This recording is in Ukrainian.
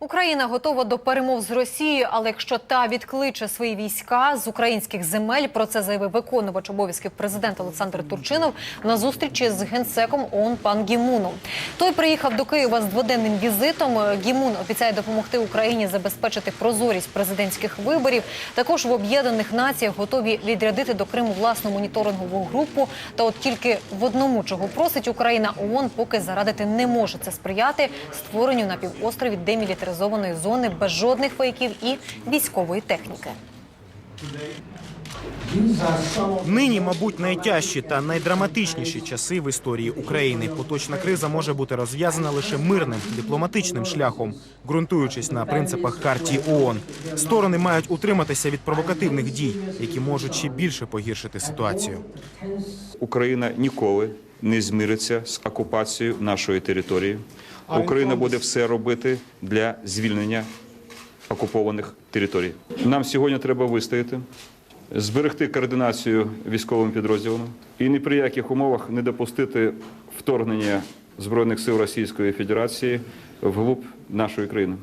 Україна готова до перемов з Росією, але якщо та відкличе свої війська з українських земель, про це заявив виконувач обов'язків президента Олександр Турчинов на зустрічі з генсеком ООН пан Гімуном. Той приїхав до Києва з дводенним візитом. Гімун обіцяє допомогти Україні забезпечити прозорість президентських виборів. Також в Об'єднаних Націях готові відрядити до Криму власну моніторингову групу. Та от тільки в одному, чого просить Україна, ООН поки зарадити не може це сприяти створенню на півострові демілітаризованої зони без жодних вояків і військової техніки. Нині, мабуть, найтяжчі та найдраматичніші часи в історії України. Поточна криза може бути розв'язана лише мирним дипломатичним шляхом, ґрунтуючись на принципах хартії ООН. Сторони мають утриматися від провокативних дій, які можуть ще більше погіршити ситуацію. Україна ніколи не змириться з окупацією нашої території. Україна буде все робити для звільнення окупованих територій. Нам сьогодні треба вистояти, зберегти координацію військовим підрозділами і ні при яких умовах не допустити вторгнення збройних сил Російської Федерації вглуб нашої країни.